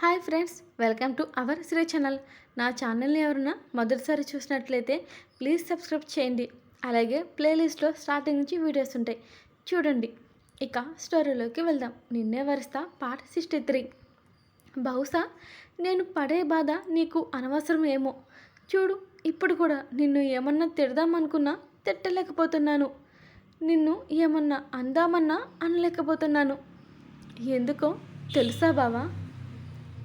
Hi friends welcome to our Shri channel. నా ఛానల్ని ఎవరైనా మొదటిసారి చూసినట్లయితే ప్లీజ్ సబ్స్క్రైబ్ చేయండి. అలాగే ప్లేలిస్ట్లో స్టార్టింగ్ నుంచి వీడియోస్ ఉంటాయి. చూడండి. ఇక స్టోరీలోకి వెళ్దాం. నిన్నే వరుస్తా పార్ట్ సిక్స్టీ త్రీ. బహుశా నేను పడే బాధ నీకు అనవసరం ఏమో. చూడు ఇప్పుడు కూడా నిన్ను ఏమన్నా తిడదామనుకున్నా తిట్టలేకపోతున్నాను. నిన్ను ఏమన్నా అందామన్నా అనలేకపోతున్నాను. ఎందుకో తెలుసా బావా?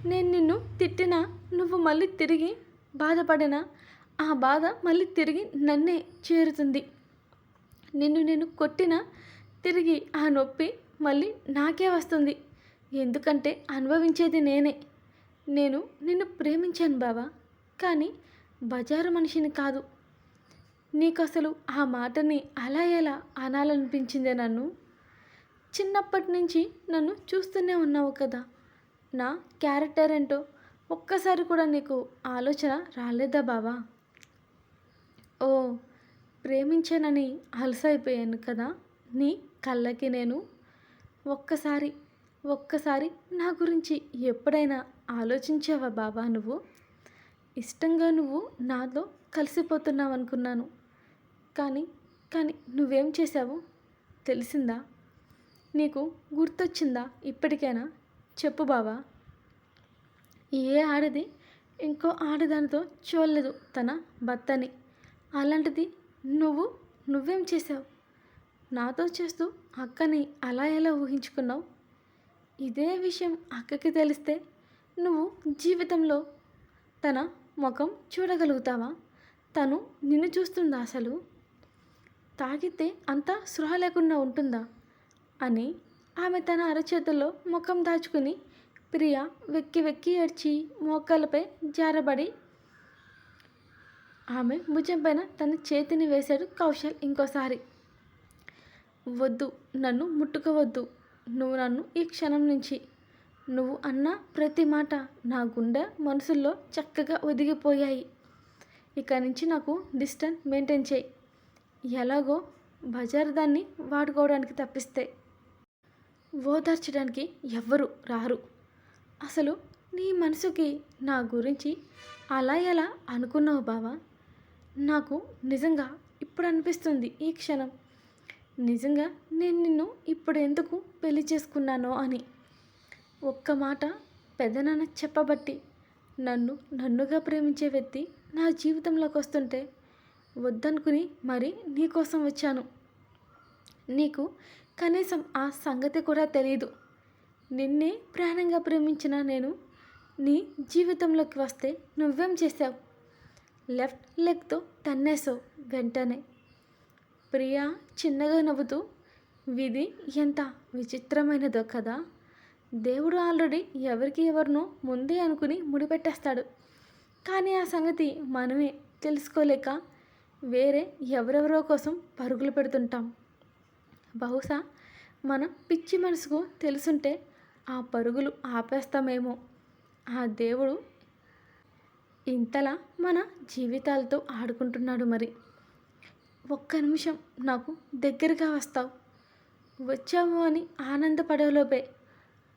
నేను నిన్ను తిట్టినా నువ్వు మళ్ళీ తిరిగి బాధపడినా ఆ బాధ మళ్ళీ తిరిగి నన్నే చేరుతుంది. నిన్ను నేను కొట్టినా తిరిగి ఆ నొప్పి మళ్ళీ నాకే వస్తుంది. ఎందుకంటే అనుభవించేది నేనే. నేను నిన్ను ప్రేమించాను బాబా కానీ బజారు మనిషిని కాదు. నీకు అసలు ఆ మాటని అలా ఎలా అనాలనిపించిందే నన్ను? చిన్నప్పటి నుంచి నన్ను చూస్తూనే ఉన్నావు కదా. నా క్యారెక్టర్ ఏంటో ఒక్కసారి కూడా నీకు ఆలోచన రాలేదా బావా? ఓ ప్రేమించానని అలసైపోయాను కదా నీ కళ్ళకి నేను? ఒక్కసారి ఒక్కసారి నా గురించి ఎప్పుడైనా ఆలోచించావా బాబా నువ్వు? ఇష్టంగా నువ్వు నాతో కలిసిపోతున్నావు అనుకున్నాను. కానీ కానీ నువ్వేం చేశావు? తెలిసిందా? నీకు గుర్తొచ్చిందా ఇప్పటికైనా? చెప్పు బావా. ఏ ఆడది? ఇంకో ఆడదానితో చూడలేదు తన భర్తని. అలాంటిది నువ్వు నువ్వేం చేసావు నాతో చేస్తూ అక్కని అలా ఎలా ఊహించుకున్నావు? ఇదే విషయం అక్కకి తెలిస్తే నువ్వు జీవితంలో తన ముఖం చూడగలుగుతావా? తను నిన్ను చూస్తుందా అసలు? తాగితే అంత సృహ లేకుండా ఉంటుందా? అని ఆమె తన అరచేతుల్లో ముఖం దాచుకుని ప్రియ వెక్కి వెక్కి ఏడ్చి మోకాలపై జారబడి ఆమె భుజం పైన తన చేతిని వేశాడు కౌశల్ ఇంకోసారి. వద్దు నన్ను ముట్టుకోవద్దు. నువ్వు నన్ను ఈ క్షణం నుంచి. నువ్వు అన్న ప్రతి మాట నా గుండె మనసుల్లో చక్కగా ఒదిగిపోయాయి. ఇక నుంచి నాకు డిస్టెన్స్ మెయింటైన్ చేయి. ఎలాగో బజార్ దాన్ని వాడుకోవడానికి తప్పిస్తే. ఓదార్చడానికి ఎవ్వరు రారు. అసలు నీ మనసుకి నా గురించి అలా ఎలా అనుకున్నావు బావా? నాకు నిజంగా ఇప్పుడు అనిపిస్తుంది ఈ క్షణం. నిజంగా నేను నిన్ను ఇప్పుడు ఎందుకు పెళ్ళి చేసుకున్నానో అని. ఒక్క మాట పెదనాన్న చెప్పబట్టి నన్ను నన్నుగా ప్రేమించే వ్యక్తి నా జీవితంలోకి వస్తుంటే వద్దనుకుని మరి నీకోసం వచ్చాను. నీకు కనీసం ఆ సంగతి కూడా తెలియదు నిన్నే ప్రాణంగా ప్రేమించిన నేను నీ జీవితంలోకి వస్తే నువ్వేం చేసావు లెఫ్ట్ లెగ్తో తన్నేసావు వెంటనే. ప్రియా చిన్నగా నవ్వుతూ విధి ఎంత విచిత్రమైనదో కదా! దేవుడు ఆల్రెడీ ఎవరికి ఎవరినో ముందే అనుకుని ముడిపెట్టేస్తాడు. కానీ ఆ సంగతి మనమే తెలుసుకోలేక వేరే ఎవరెవరో కోసం పరుగులు పెడుతుంటాం. బహుశా మన పిచ్చి మనసుకు తెలుసుంటే ఆ పరుగులు ఆపేస్తామేమో. ఆ దేవుడు ఇంతలా మన జీవితాలతో ఆడుకుంటున్నాడు మరి. ఒక్క నిమిషం నాకు దగ్గరగా వస్తావు. వచ్చావు అని ఆనందపడేలోపే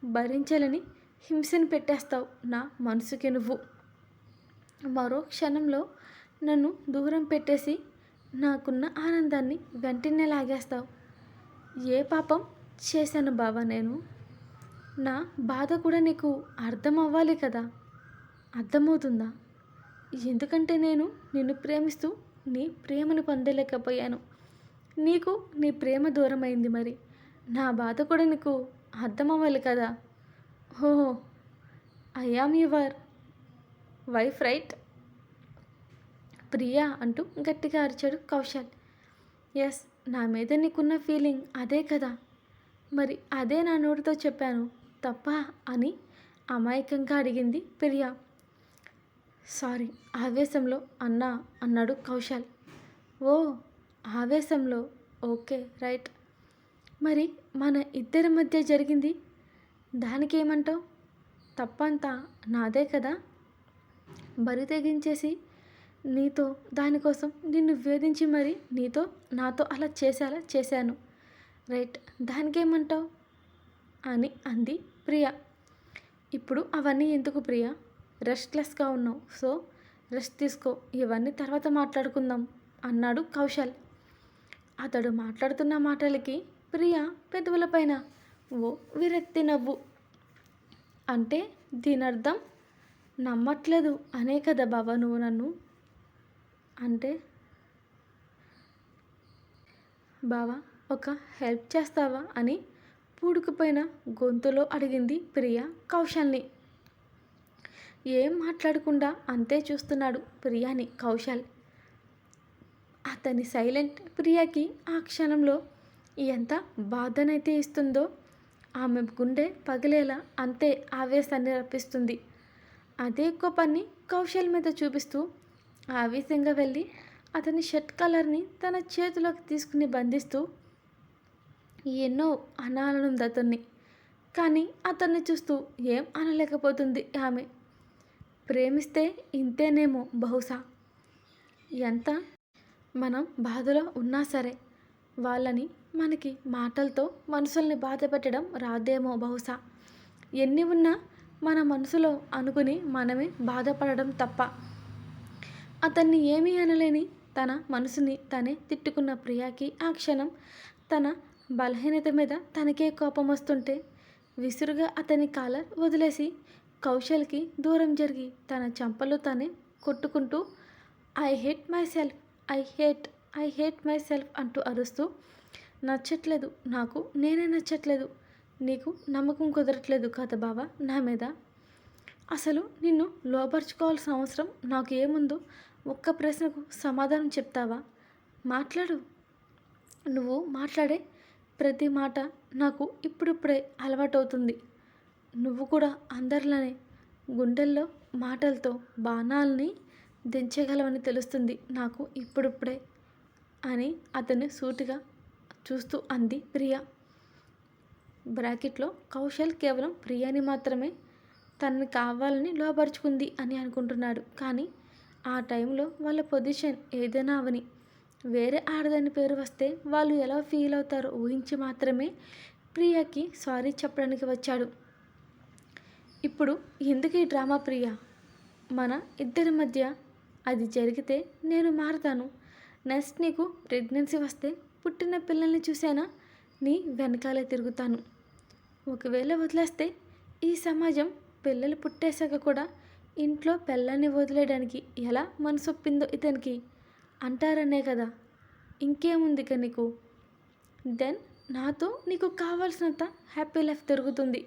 భరించాలని హింసను పెట్టేస్తావు నా మనసుకి నువ్వు. మరో క్షణంలో నన్ను దూరం పెట్టేసి నాకున్న ఆనందాన్ని వెంటనే లాగేస్తావు. ఏ పాపం చేశాను బావా నేను? నా బాధ కూడా నీకు అర్థం అవ్వాలి కదా? అర్థమవుతుందా? ఎందుకంటే నేను నిన్ను ప్రేమిస్తూ నీ ప్రేమను పొందలేకపోయాను. నీకు నీ ప్రేమ దూరమైంది మరి. నా బాధ కూడా నీకు అర్థం అవ్వాలి కదా? ఓహో I am your wife right Priya అంటూ గట్టిగా అరిచాడు కౌశల్. ఎస్ నా మీద నీకున్న ఫీలింగ్ అదే కదా. మరి అదే నా నోటితో చెప్పాను తప్ప అని అమాయకంగా అడిగింది ప్రియా. సారీ ఆవేశంలో అన్నా అన్నాడు కౌశల్. ఓ ఆవేశంలో. Okay right. మరి మన ఇద్దరి మధ్య జరిగింది దానికి ఏమంటావు తప్పంతా నాదే కదా. బరి తెగించేసి నీతో దానికోసం నిన్ను వేధించి మరి నీతో నాతో అలా చేసేలా చేశాను. రైట్ దానికేమంటావు? అని అంది ప్రియ. ఇప్పుడు అవన్నీ ఎందుకు ప్రియా? రెస్ట్లెస్గా ఉన్నావు సో రెస్ట్ తీసుకో ఇవన్నీ తర్వాత మాట్లాడుకుందాం అన్నాడు కౌశల్. అతడు మాట్లాడుతున్న మాటలకి ప్రియ పెదవులపైన ఓ విరక్తి నవ్వు. అంటే దీని అర్థం నమ్మట్లేదు అనే కదా బావ నువ్వు నన్ను. అంటే? బావా ఒక హెల్ప్ చేస్తావా అని పూడుకుపోయిన గొంతులో అడిగింది ప్రియ కౌశల్ని. ఏం మాట్లాడకుండా అంతే చూస్తున్నాడు ప్రియాని కౌశల్. అతని సైలెంట్ ప్రియాకి ఆ క్షణంలో ఎంత బాధనైతే ఇస్తుందో ఆమె గుండె పగిలేలా అంతే ఆవేశాన్ని రప్పిస్తుంది. అదే కోపాన్ని కౌశల్ మీద చూపిస్తూ ఆవేశంగా వెళ్ళి అతని షర్ట్ కలర్ని తన చేతిలోకి తీసుకుని బంధిస్తూ ఎన్నో అనాలనుంది అతన్ని. కానీ అతన్ని చూస్తూ ఏం అనలేకపోతుంది ఆమె. ప్రేమిస్తే ఇంతేనేమో బహుశా. ఎంత మనం బాధలో ఉన్నా సరే వాళ్ళని మనకి మాటలతో మనసుల్ని బాధ పెట్టడం రాదేమో బహుశా. ఎన్ని ఉన్నా మన మనసులో అనుకుని మనమే బాధపడడం తప్ప. అతన్ని ఏమీ అనలేని తన మనసుని తనే తిట్టుకున్న ప్రియాకి ఆ క్షణం తన బలహీనత మీద తనకే కోపం వస్తుంటే విసురుగా అతని కాలర్ వదిలేసి కౌశల్కి దూరం జరిగి తన చంపలు తనే కొట్టుకుంటూ I hate myself I hate I hate myself అంటూ అరుస్తూ నచ్చట్లేదు నాకు నేనే నచ్చట్లేదు నీకు నమ్మకం కుదరట్లేదు కదా బావా నా మీద. అసలు నిన్ను లోపరుచుకోవాల్సిన అవసరం నాకు ఏముందో ఒక్క ప్రశ్నకు సమాధానం చెప్తావా? మాట్లాడు. నువ్వు మాట్లాడే ప్రతి మాట నాకు ఇప్పుడిప్పుడే అలవాటవుతుంది. నువ్వు కూడా అందరిలానే గుండెల్లో మాటలతో బాణాలని దించగలవని తెలుస్తుంది నాకు ఇప్పుడిప్పుడే అని అతన్ని సూటిగా చూస్తూ అంది ప్రియ. బ్రాకెట్లో కౌశల్ కేవలం ప్రియాని మాత్రమే తనని కావాలని లోపరుచుకుంది అని అనుకుంటున్నాడు. కానీ ఆ టైంలో వాళ్ళ పొజిషన్ ఏదైనా అవని. వేరే ఆడదాని పేరు వస్తే వాళ్ళు ఎలా ఫీల్ అవుతారో ఊహించి మాత్రమే ప్రియాకి సారీ చెప్పడానికి వచ్చాడు. ఇప్పుడు ఎందుకు ఈ డ్రామా ప్రియ? మన ఇద్దరి మధ్య అది జరిగితే నేను మారుతాను. నెక్స్ట్ నీకు ప్రెగ్నెన్సీ వస్తే పుట్టిన పిల్లల్ని చూసానా? నీ వెనకాలే తిరుగుతాను. ఒకవేళ వదిలేస్తే ఈ సమాజం పిల్లలు పుట్టేశాక కూడా ఇంట్లో పిల్లల్ని వదిలేయడానికి ఎలా మనసొప్పిందో ఇతనికి అంటారనే కదా. ఇంకేముంది ఇక నీకు? దెన్ నాతో నీకు కావాల్సినంత హ్యాపీ లైఫ్ దొరుకుతుంది.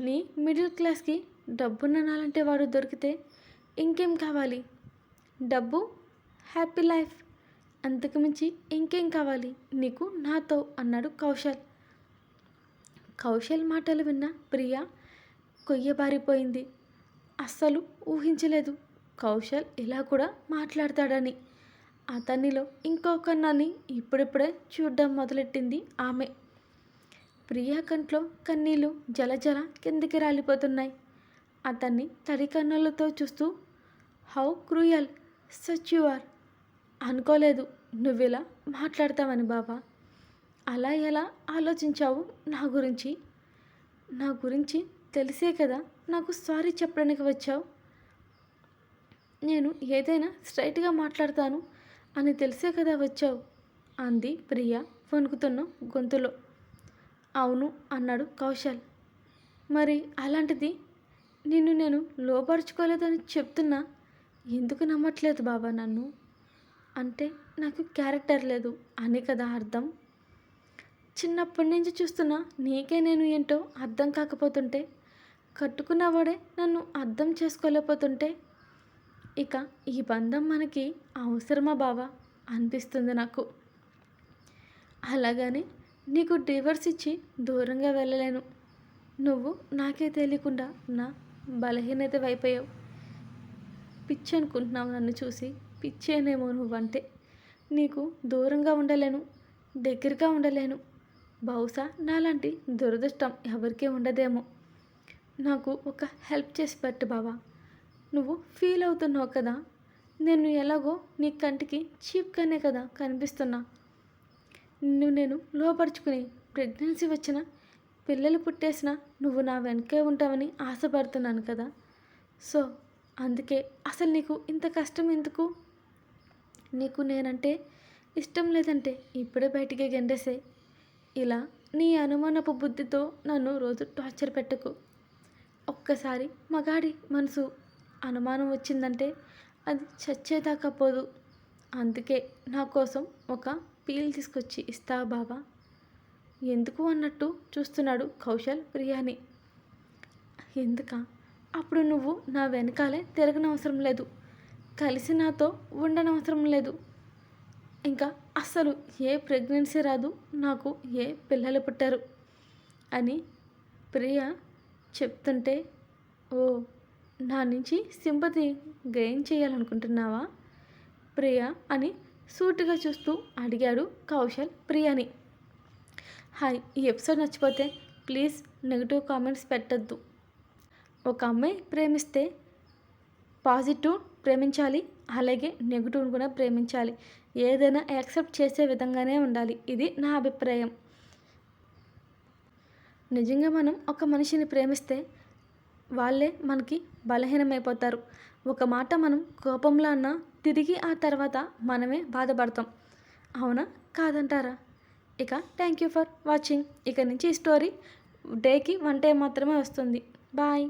నీ మిడిల్ క్లాస్కి డబ్బున్న నాలంటే వాడు దొరికితే ఇంకేం కావాలి? డబ్బు హ్యాపీ లైఫ్. అంతకుమించి ఇంకేం కావాలి? నీకు నాతో అన్నాడు కౌశల్. కౌశల్ మాటలు విన్న ప్రియ కొయ్యబారిపోయింది. అస్సలు ఊహించలేదు. కౌశల్ ఇలా కూడా మాట్లాడతాడని. అతనిలో ఇంకొకన్నాన్ని ఇప్పుడిప్పుడే చూడడం మొదలెట్టింది ఆమె. ప్రియా కంట్లో కన్నీళ్ళు జలజల కిందికి రాలిపోతున్నాయి. అతన్ని తడి కన్నులతో చూస్తూ how cruel such you are. అనుకోలేదు నువ్విలా మాట్లాడతావని బాబా అలా ఎలా ఆలోచించావు నా గురించి? నా గురించి తెలిసే కదా నాకు సారీ చెప్పడానికి వచ్చావు. నేను ఏదైనా స్ట్రైట్గా మాట్లాడతాను అని తెలిసే కదా వచ్చావు అంది ప్రియ వణుకుతున్న గొంతులో. అవును అన్నాడు కౌశల్. మరి అలాంటిది నిన్ను నేను లోపరుచుకోలేదని చెప్తున్నా ఎందుకు నమ్మట్లేదు బాబా నన్ను? అంటే నాకు క్యారెక్టర్ లేదు అని కదా అర్థం. చిన్నప్పటి నుంచి చూస్తున్నా నీకే నేను ఏంటో అర్థం కాకపోతుంటే కట్టుకున్నవాడే నన్ను అర్థం చేసుకోలేకపోతుంటే. ఇక ఈ బంధం మనకి అవసరమా బావా? అనిపిస్తుంది నాకు. అలాగని నీకు డివర్స్ ఇచ్చి దూరంగా వెళ్ళలేను. నువ్వు నాకే తెలియకుండా నా బలహీనత అయిపోయావు పిచ్చి అనుకుంటున్నావు నన్ను చూసి. పిచ్చేనేమో నువ్వంటే. నీకు దూరంగా ఉండలేను దగ్గరగా ఉండలేను. బహుశా నాలాంటి దురదృష్టం ఎవరికీ ఉండదేమో. నాకు ఒక హెల్ప్ చేసి పెట్టు బావా. నువ్వు ఫీల్ అవుతున్నావు కదా. నేను ఎలాగో నీ కంటికి చీప్గానే కదా కనిపిస్తున్నా. నిన్ను నేను లోపరుచుకుని ప్రెగ్నెన్సీ వచ్చిన పిల్లలు పుట్టేసిన నువ్వు నా వెనకే ఉంటావని ఆశపడుతున్నాను కదా. సో అందుకే అసలు నీకు ఇంత కష్టం ఎందుకు? నీకు నేనంటే ఇష్టం లేదంటే ఇప్పుడే బయటికి గెండేసే ఇలా నీ అనుమానపు బుద్ధితో నన్ను రోజు టార్చర్ పెట్టకు. ఒక్కసారి మగాడి మనసు అనుమానం వచ్చిందంటే అది చచ్చేదాకా పోదు. అందుకే నా కోసం ఒక పీల్ తీసుకొచ్చి ఇస్తా బాబా ఎందుకు అన్నట్టు చూస్తున్నాడు కౌశల్ ప్రియాని. ఎందుక? అప్పుడు నువ్వు నా వెనకాలే తిరగనవసరం లేదు. కలిసి నాతో ఉండనవసరం లేదు. ఇంకా అస్సలు ఏ ప్రెగ్నెన్సీ రాదు నాకు ఏ పిల్లలు పుట్టారు అని ప్రియ చెప్తుంటే ఓ నా నుంచి సింపతి గెయిన్ చేయాలనుకుంటున్నావా? ప్రియా అని సూటుగా చూస్తూ అడిగాడు కౌశల్ ప్రియని. హాయ్ ఈ ఎపిసోడ్ నచ్చిపోతే ప్లీజ్ నెగిటివ్ కామెంట్స్ పెట్టద్దు. ఒక అమ్మాయి ప్రేమిస్తే పాజిటివ్ ప్రేమించాలి అలాగే నెగిటివ్ కూడా ప్రేమించాలి. ఏదైనా యాక్సెప్ట్ చేసే విధంగానే ఉండాలి. ఇది నా అభిప్రాయం. నిజంగా మనం ఒక మనిషిని ప్రేమిస్తే వాళ్ళే మనకి బలహీనమైపోతారు. ఒక మాట మనం కోపంలో అన్నా తిరిగి ఆ తర్వాత మనమే బాధపడతాం. అవునా? కాదంటారా? ఇక థ్యాంక్ యూ ఫర్ వాచింగ్. ఇక నుంచి ఈ స్టోరీ డేకి వన్ టైం మాత్రమే వస్తుంది. బాయ్.